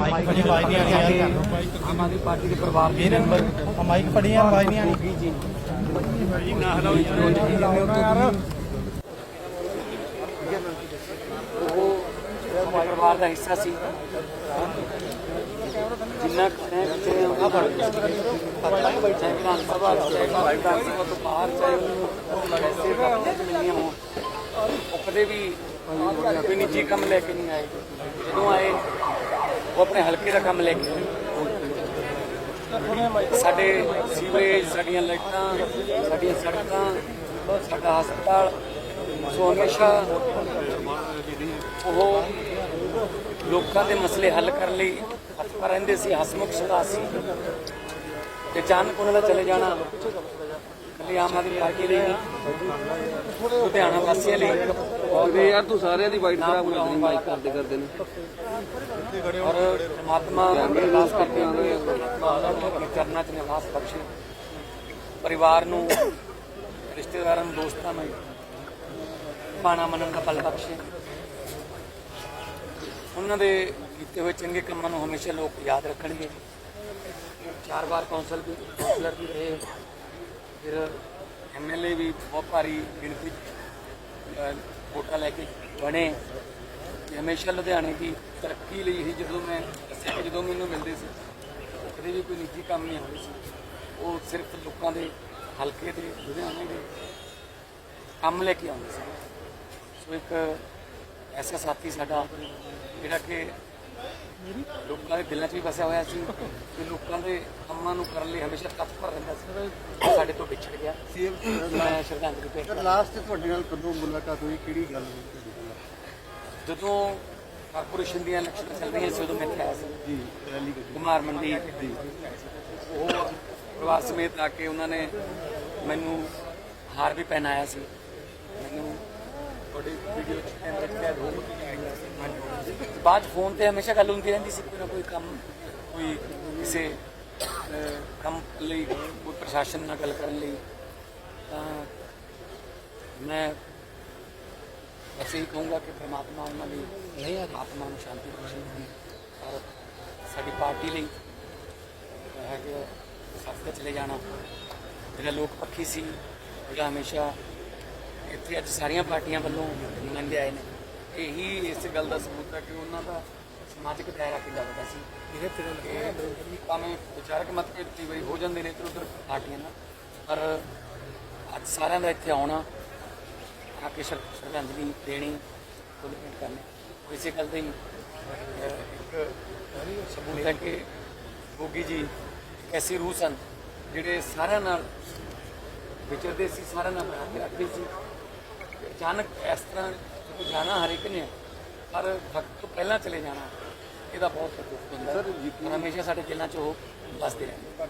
Mic ਫੜੀ ਆਵਾਜ਼ ਨਹੀਂ ਆ ਰਹੀ ਆਮ ਆਦਮੀ ਪਾਰਟੀ ਦੇ ਪਰਿਵਾਰ ਦੇ ਮੈਂਬਰ ਮਾਈਕ ਫੜੀ ਆਵਾਜ਼ ਨਹੀਂ ਆ ਰਹੀ ਜੀ ਉਹ ਪਰਿਵਾਰ ਦਾ ਹਿੱਸਾ ਸੀ ਜਿੰਨਾ ਕਹੇ ਕਿ ਆ ਫੜ ਚਾਹੇ ਵਿਧਾਨ ਸਭਾ ਚਾਹੇ ਵਿਧਾਨ ਸਭਾ ਤੋਂ ਬਾਹਰ ਚਾਹੇ ਉਹਨੂੰ ਵੈਸੇ ਪ੍ਰਾਪਤ ਮਿਲੀਆਂ ਹੋਣ ਉਹ ਕਦੇ ਵੀ ਕੋਈ ਨਿੱਜੀ ਕੰਮ ਲੈ ਕੇ ਨਹੀਂ ਆਏ ਜਦੋਂ ਆਏ ਉਹ ਆਪਣੇ ਹਲਕੇ ਦਾ ਕੰਮ ਲੈ ਕੇ ਸਾਡੇ ਸੀਵਰੇਜ, ਸਾਡੀਆਂ ਲਾਈਟਾਂ, ਸਾਡੀਆਂ ਸੜਕਾਂ, ਸਾਡਾ ਹਸਪਤਾਲ ਸੋ ਹਮੇਸ਼ਾ ਉਹ ਲੋਕਾਂ ਦੇ ਮਸਲੇ ਹੱਲ ਕਰਨ ਲਈ ਹੱਥ ਰਹਿੰਦੇ ਸੀ ਹਸਮੁਖ ਸੁਭਾਅ ਸੀ। ਤੇ ਅਚਾਨਕ ਉਹਨਾਂ ਦਾ ਚਲੇ ਜਾਣਾ। ਕੱਲੀ ਆਮ ਆਦਮੀ ਪਾਰਟੀ ਲਈ ਨਹੀਂ। ਲੁਧਿਆਣਾ ਵਾਸੀਆਂ ਲਈ। ਉਹਦੇ ਯਾਰ ਤੂੰ ਸਾਰਿਆਂ ਦੀ ਵਾਈਟ ਖਰਾਬ ਕਰ ਦੇਣੀ ਮਾਈਕ ਕਰਦੇ ਕਰਦੇ ਨੇ। ਔਰ ਪਰਮਾਤਮਾ ਅਰਦਾਸ ਕਰਦੇ ਹਾਂ ਕਿ ਆਪਣੇ ਚਰਨਾਂ 'ਚ ਨਿਵਾਸ ਬਖਸ਼ੇ। ਪਰਿਵਾਰ ਨੂੰ ਰਿਸ਼ਤੇਦਾਰਾਂ ਨੂੰ ਦੋਸਤਾਂ ਨੂੰ ਪਾਣਾ ਮੰਨਣ ਦਾ ਬਲ ਬਖਸ਼ੇ। ਉਹਨਾਂ ਦੇ ਕੀਤੇ ਹੋਏ ਚੰਗੇ ਕੰਮਾਂ ਨੂੰ ਹਮੇਸ਼ਾ ਲੋਕ ਯਾਦ ਰੱਖਣਗੇ। ਚਾਰ ਵਾਰ ਕੌਂਸਲ ਵੀ ਕੌਂਸਲਰ ਵੀ ਰਹੇ। ਫਿਰ ਐਮਐਲਏ ਵੀ ਬਹੁਤ ਭਾਰੀ ਗਿਣਤੀ ਵੋਟਾਂ ਲੈ ਕੇ ਬਣੇ। ਤੇ ਹਮੇਸ਼ਾ ਲੁਧਿਆਣੇ ਦੀ ਤਰੱਕੀ ਲਈ ਹੀ ਜਦੋਂ ਮੈਂ ਦੱਸਿਆ ਜਦੋਂ ਮੈਨੂੰ ਮਿਲਦੇ ਸੀ, ਕਦੇ ਵੀ ਕੋਈ ਨਿੱਜੀ ਕੰਮ ਨਹੀਂ ਹੁੰਦੇ ਸੀ। ਉਹ ਸਿਰਫ ਲੋਕਾਂ ਦੇ ਹਲਕੇ ਦੇ, ਲੁਧਿਆਣੇ ਦੇ ਕੰਮ ਲੈ ਕੇ ਆਉਂਦੇ ਸੀ। ਸੋ ਇੱਕ ਐਸਾ ਸਾਥੀ ਸਾਡਾ ਜਿਹੜਾ ਕਿ ਲੋਕਾਂ ਦੇ ਦਿਲਾਂ 'ਚ ਵੀ ਵਸਿਆ ਹੋਇਆ ਸੀ ਤੇ ਲੋਕਾਂ ਦੇ ਕੰਮਾਂ ਨੂੰ ਕਰਨ ਲਈ ਹਮੇਸ਼ਾ ਤਤਪਰ ਰਹਿੰਦਾ ਸੀ। ਸਾਡੇ ਤੋਂ ਵਿਛੜ ਗਿਆ। ਮੈਂ ਸ਼ਰਧਾਂਜਲੀ ਭੇਟ ਕਰਦਾ। ਲਾਸਟ ਤੁਹਾਡੇ ਨਾਲ ਕਦੋਂ ਮੁਲਾਕਾਤ ਹੋਈ? ਕਿਹੜੀ ਗੱਲ ਹੋਈ ਜਦੋਂ ਕਾਰਪੋਰੇਸ਼ਨ ਦੀਆਂ ਇਲੈਕਸ਼ਨ ਚੱਲ ਰਹੀਆਂ ਸੀ ਉਦੋਂ ਮੈਂ ਇੱਥੇ ਆਇਆ ਸੀ। ਜੀ ਰੈਲੀ ਕੁਮਾਰ ਮੰਡੀ। ਉਹ ਪਰਿਵਾਰ ਸਮੇਤ ਆ ਕੇ ਉਹਨਾਂ ਨੇ ਮੈਨੂੰ ਹਾਰ ਵੀ ਪਹਿਨਾਇਆ ਸੀ। ਮੈਨੂੰ ਤੁਹਾਡੀ ਵੀਡੀਓ ਚ ਕੈਮਰੇ ਕੈਦ ਹੋ ਬਾਅਦ ਫੋਨ ਤੇ ਹਮੇਸ਼ਾ ਗੱਲ ਹੁੰਦੀ ਰਹਿੰਦੀ ਸੀ ਕੋਈ ਨਾ ਕੋਈ ਕੰਮ ਕੋਈ ਕਿਸੇ ਕੰਮ ਲਈ ਕੋਈ ਪ੍ਰਸ਼ਾਸਨ ਨਾਲ ਗੱਲ ਕਰਨ ਲਈ। ਤਾਂ ਮੈਂ ਬਸ ਇਹੀ ਕਹੂੰਗਾ ਕਿ ਪ੍ਰਮਾਤਮਾ ਉਹਨਾਂ ਦੀ ਆਤਮਾ ਨੂੰ ਸ਼ਾਂਤੀ ਬਖਸ਼ੇ। ਔਰ ਸਾਡੀ ਪਾਰਟੀ ਲਈ ਹੈ ਕਿ ਸਫਲ ਚਲੇ ਜਾਣਾ। ਜਿਹੜਾ ਲੋਕ ਪੱਖੀ ਸੀ ਜਿਹੜਾ ਹਮੇਸ਼ਾ ਇੱਥੇ ਅੱਜ ਸਾਰੀਆਂ ਪਾਰਟੀਆਂ ਵੱਲੋਂ ਨੁਮਾਇੰਦੇ ਆਏ ਨੇ। ਇਹੀ ਇਸ ਗੱਲ ਦਾ ਸਬੂਤ ਹੈ ਕਿ ਉਹਨਾਂ ਦਾ ਸਮਾਜਿਕ ਦਾਇਰਾ ਕਿੰਨਾ ਵੱਡਾ ਸੀ। ਇਹ ਭਾਵੇਂ ਵਿਚਾਰਕ ਮਤਭੇਦ ਕਈ ਵਾਰੀ ਹੋ ਜਾਂਦੇ ਨੇ ਇੱਧਰ ਉੱਧਰ ਪਾਰਟੀਆਂ ਨਾਲ ਪਰ ਅੱਜ ਸਾਰਿਆਂ ਦਾ ਇੱਥੇ ਆਉਣਾ ਆ ਕੇ ਸ਼ਰ- ਸ਼ਰਧਾਂਜਲੀ ਦੇਣੀ ਫੁੱਲ ਭੇਂਟ ਕਰਨੀ ਇਸੇ ਗੱਲ ਦਾ ਇੱਕ ਸਬੂਤ ਹੈ ਕਿ ਗੋਗੀ ਜੀ ਐਸੀ ਰੂਹ ਸਨ ਜਿਹੜੇ ਸਾਰਿਆਂ ਨਾਲ ਵਿਚਰਦੇ ਸੀ ਸਾਰਿਆਂ ਨਾਲ ਬਣਾ ਕੇ ਰੱਖਦੇ ਸੀ। ਅਚਾਨਕ ਇਸ ਤਰ੍ਹਾਂ ਜਾਣਾ ਹਰ ਇੱਕ ਨੇ ਪਰ ਵਕਤ ਤੋਂ ਪਹਿਲਾਂ ਚਲੇ ਜਾਣਾ ਇਹਦਾ ਬਹੁਤ ਦੁੱਖ ਹੁੰਦਾ। ਪਰ ਹਮੇਸ਼ਾ ਸਾਡੇ ਦਿਲਾਂ 'ਚ ਉਹ ਵਸਦੇ ਰਹਿੰਦੇ